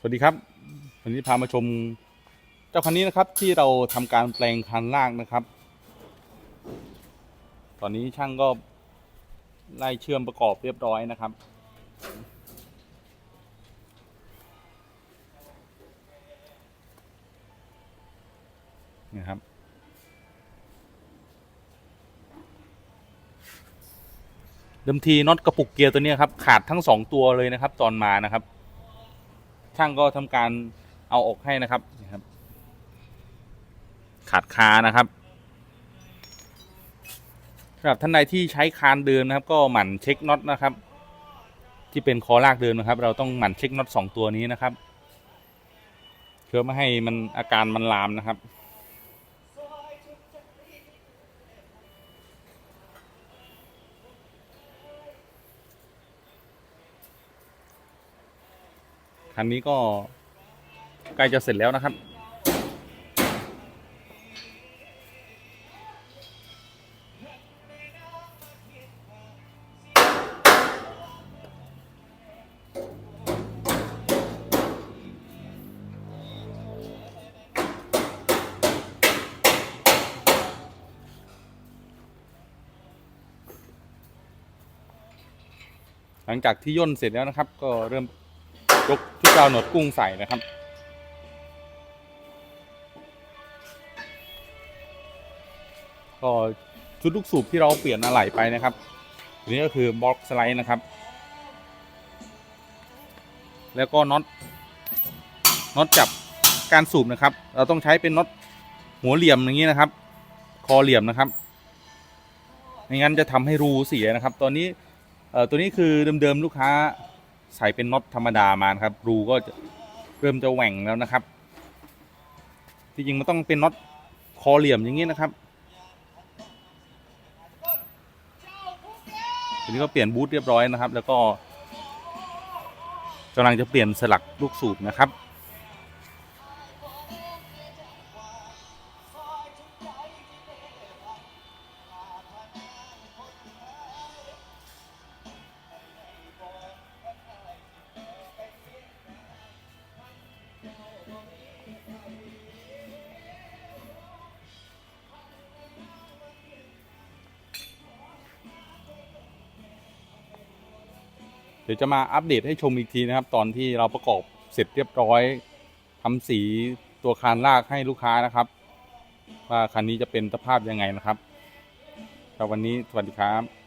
สวัสดีครับ วันนี้พามาชมเจ้าคันนี้นะครับ ที่เราทำการแปลงคันล่างนะครับ ตอนนี้ช่างก็ไล่เชื่อมประกอบเรียบร้อยนะครับนี่ครับเดิมทีน็อตกระปุกเกียร์ตัวนี้ครับขาดทั้งสองตัวเลยนะครับ ตอนมานะครับ ช่างก็ทำการเอาออกให้นะครับครับ ขาดคานะครับสำหรับท่านใดที่ใช้คานเดินนะครับ ก็หมั่นเช็คน็อตนะครับ ที่เป็นคอลากเดินนะครับ เราต้องหมั่นเช็คน็อตสองตัวนี้นะครับเพื่อไม่ให้มันอาการมันลามนะครับ คันนี้ก็ใกล้จะเสร็จแล้วนะครับ หลังจากที่ย่นเสร็จแล้วนะครับ ก็เริ่มยก ชุดกาหนวดกุ้งใส่นะครับ ก็ชุดลูกสูบที่เราเปลี่ยนอะไหล่ไปนะครับอันนี้ก็คือบล็อกสไลด์นะครับ แล้วก็น็อตน็อตจับการสูบนะครับ เราต้องใช้เป็นน็อตหัวเหลี่ยมอย่างนี้นะครับ คอเหลี่ยมนะครับไม่งั้นจะทำให้รูเสียนะครับ ตอนนี้เอ่อตัวนี้คือเดิมๆลูกค้า ใส่เป็นน็อตธรรมดามาครับ รูก็เริ่มจะแหว่งแล้วนะครับ ที่จริงมันต้องเป็นน็อตคอเหลี่ยมอย่างนี้นะครับทีนี้ก็เปลี่ยนบูทเรียบร้อยนะครับ แล้วก็กำลังจะเปลี่ยนสลักลูกสูบนะครับ ดี๋ยวจะมาอัปเดตให้ชมอีกทีนะครับ ตอนที่เราประกอบเสร็จเรียบร้อยทำสีตัวคานลากให้ลูกค้านะครับ ว่าคันนี้จะเป็นสภาพยังไงนะครับครับวันนี้สวัสดีครับ